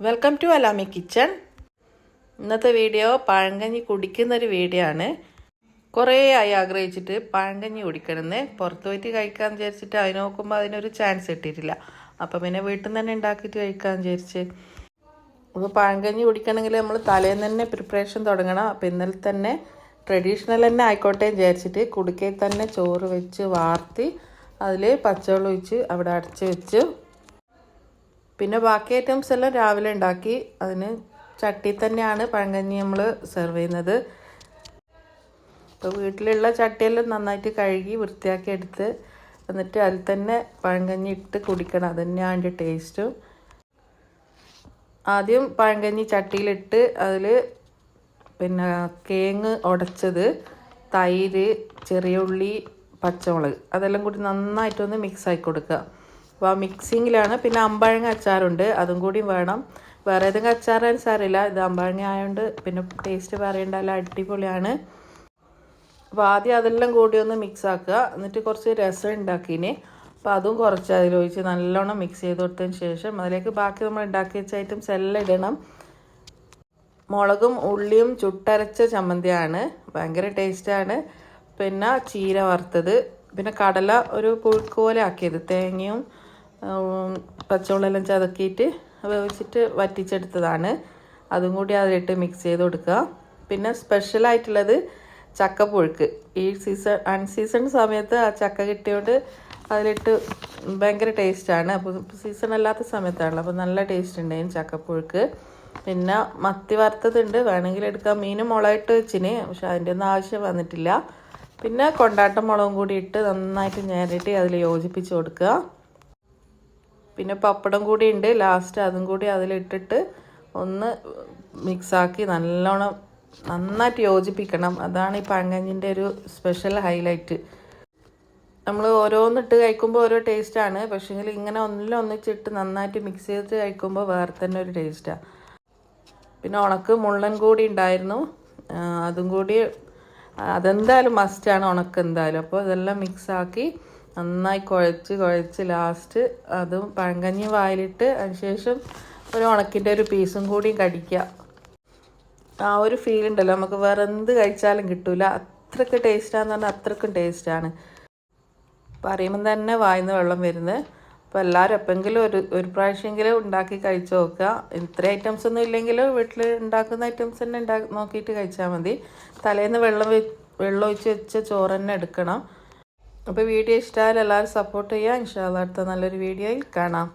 Welcome to Alami kitchen ഇന്നത്തെ video പഴങ്കഞ്ഞി കുടിക്കുന്ന ഒരു വീഡിയോ ആണ്. കുറേ ആയി ആഗ്രഹിച്ചിട്ട് പഴങ്കഞ്ഞി കുടിക്കണമെന്ന് പുറത്ത് പോയിട്ട് കഴിക്കാമെന്ന് വിചാരിച്ചിട്ട് അതിന് നോക്കുമ്പോൾ അതിനൊരു ചാൻസ് കിട്ടിയിട്ടില്ല. അപ്പം പിന്നെ വീട്ടിൽ നിന്ന് തന്നെ ഉണ്ടാക്കിയിട്ട് കഴിക്കാമെന്ന് വിചാരിച്ച്. അപ്പോൾ പഴങ്കഞ്ഞി കുടിക്കണമെങ്കിൽ നമ്മൾ തലേന്ന് തന്നെ പ്രിപ്പറേഷൻ തുടങ്ങണം. അപ്പം ഇന്നലെ തന്നെ ട്രഡീഷണൽ തന്നെ ആയിക്കോട്ടെ വിചാരിച്ചിട്ട് കുടുക്കയിൽ തന്നെ ചോറ് വെച്ച് വാർത്തി അതിൽ പച്ചവെള്ളം ഒഴിച്ച് അവിടെ അടച്ച് വെച്ച് പിന്നെ ബാക്കി ഐറ്റംസ് എല്ലാം രാവിലെ ഉണ്ടാക്കി. അതിന് ചട്ടി തന്നെയാണ് പഴങ്കഞ്ഞി നമ്മൾ സെർവ് ചെയ്യുന്നത്. ഇപ്പോൾ വീട്ടിലുള്ള ചട്ടിയെല്ലാം നന്നായിട്ട് കഴുകി വൃത്തിയാക്കി എടുത്ത് എന്നിട്ട് അതിൽ തന്നെ പഴങ്കഞ്ഞി ഇട്ട് കുടിക്കണം. അത് തന്നെയാണ് അതിന്റെ ടേസ്റ്റും ആദ്യം പഴങ്കഞ്ഞി ചട്ടിയിലിട്ട് അതിൽ പിന്നെ കേങ്ങ് ഉടച്ചത് തൈര് ചെറിയ ഉള്ളി പച്ചമുളക് അതെല്ലാം കൂടി നന്നായിട്ടൊന്ന് മിക്സ് ആക്കി കൊടുക്കുക. അപ്പോൾ മിക്സിങ്ങിലാണ് പിന്നെ അമ്പഴങ്ങ അച്ചാറുണ്ട്. അതും കൂടി വേണം. വേറെ ഏതെങ്കിലും അച്ചാറായാലും സാരമില്ല ഇത് അമ്പഴങ്ങ ആയതുകൊണ്ട് പിന്നെ ടേസ്റ്റ് പറയേണ്ട. അല്ല അടിപൊളിയാണ്. അപ്പോൾ ആദ്യം അതെല്ലാം കൂടി ഒന്ന് മിക്സ് ആക്കുക. എന്നിട്ട് കുറച്ച് രസം ഉണ്ടാക്കിന്. അപ്പോൾ അതും കുറച്ച് അതിലൊഴിച്ച് നല്ലോണം മിക്സ് ചെയ്ത് കൊടുത്തതിന് ശേഷം അതിലേക്ക് ബാക്കി നമ്മൾ ഉണ്ടാക്കി വെച്ച ഐറ്റംസ് എല്ലാം ഇടണം. മുളകും ഉള്ളിയും ചുട്ടരച്ച ചമ്മന്തിയാണ്. ഭയങ്കര ടേസ്റ്റാണ് പിന്നെ ചീര വറുത്തത്. പിന്നെ കടല ഒരു പുഴുക്ക് പോലെ ആക്കിയത്. തേങ്ങയും പച്ചമുളകെല്ലാം ചതക്കിയിട്ട് വേവിച്ചിട്ട് വറ്റിച്ചെടുത്തതാണ്. അതും കൂടി അതിലിട്ട് മിക്സ് ചെയ്ത് കൊടുക്കുക. പിന്നെ സ്പെഷ്യലായിട്ടുള്ളത് ചക്കപ്പുഴുക്ക്. ഈ സീസൺ അൺസീസൺ സമയത്ത് ആ ചക്ക കിട്ടിയോണ്ട് അതിലിട്ട് ഭയങ്കര ടേസ്റ്റാണ് അപ്പോൾ സീസൺ അല്ലാത്ത സമയത്താണല്ലോ അപ്പോൾ നല്ല ടേസ്റ്റ് ഉണ്ടായിരുന്നു ചക്കപ്പുഴുക്ക്. പിന്നെ മത്തി വറുത്തതുണ്ട്. വേണമെങ്കിൽ എടുക്കാം. മീൻ മുളകിട്ട് വെച്ചിന് പക്ഷെ അതിന്റെ ഒന്നും ആവശ്യം വന്നിട്ടില്ല. പിന്നെ കൊണ്ടാട്ടം മുളകും കൂടി ഇട്ട് നന്നായിട്ട് ഞാനിട്ട് അതിൽ യോജിപ്പിച്ച് കൊടുക്കുക. പിന്നെ പപ്പടം കൂടി ഉണ്ട്. ലാസ്റ്റ് അതും കൂടി അതിലിട്ടിട്ട് ഒന്ന് മിക്സാക്കി നല്ലോണം നന്നായിട്ട് യോജിപ്പിക്കണം. അതാണ് ഈ പഴങ്കഞ്ഞിന്റെ ഒരു സ്പെഷ്യൽ ഹൈലൈറ്റ് നമ്മൾ ഓരോന്നിട്ട് കഴിക്കുമ്പോൾ ഓരോ ടേസ്റ്റാണ് പക്ഷേങ്കിൽ ഇങ്ങനെ ഒന്നിലും ഒന്നിച്ചിട്ട് നന്നായിട്ട് മിക്സ് ചെയ്ത് കഴിക്കുമ്പോൾ വേറെ തന്നെ ഒരു ടേസ്റ്റാണ് പിന്നെ ഉണക്ക് മുള്ളൻ കൂടി ഉണ്ടായിരുന്നു. അതും കൂടി അതെന്തായാലും മസ്റ്റാണ് ഉണക്ക് എന്തായാലും. അപ്പോൾ ഇതെല്ലാം മിക്സാക്കി നന്നായി കുഴച്ച് കുഴച്ച് ലാസ്റ്റ് അതും പഴങ്കഞ്ഞി വായിലിട്ട് അതിനുശേഷം ഒരു ഉണക്കിന്റെ ഒരു പീസും കൂടി കടിക്കുക. ആ ഒരു ഫീൽ ഉണ്ടല്ലോ. നമുക്ക് വേറെ എന്ത് കഴിച്ചാലും കിട്ടൂല. അത്രയ്ക്ക് ടേസ്റ്റാന്ന് പറഞ്ഞാൽ അത്രയ്ക്കും ടേസ്റ്റാണ് പറയുമ്പം തന്നെ വായിന്ന് വെള്ളം വരുന്നത് അപ്പോൾ എല്ലാവരും എപ്പോഴെങ്കിലും ഒരു ഒരു പ്രാവശ്യമെങ്കിലും ഉണ്ടാക്കി കഴിച്ചു നോക്കുക. ഇത്ര ഐറ്റംസ് ഒന്നും ഇല്ലെങ്കിലും വീട്ടിൽ ഉണ്ടാക്കുന്ന ഐറ്റംസ് തന്നെ ഉണ്ടാക്കി നോക്കിയിട്ട് കഴിച്ചാൽ മതി. തലേന്ന് വെള്ളം വെള്ളം ഒഴിച്ച് വെച്ച ചോറ് തന്നെ എടുക്കണം. അപ്പോൾ വീഡിയോ ഇഷ്ടമായാലും എല്ലാവരും സപ്പോർട്ട് ചെയ്യുക ഇൻഷാല്ല അടുത്ത നല്ലൊരു വീഡിയോയിൽ കാണാം.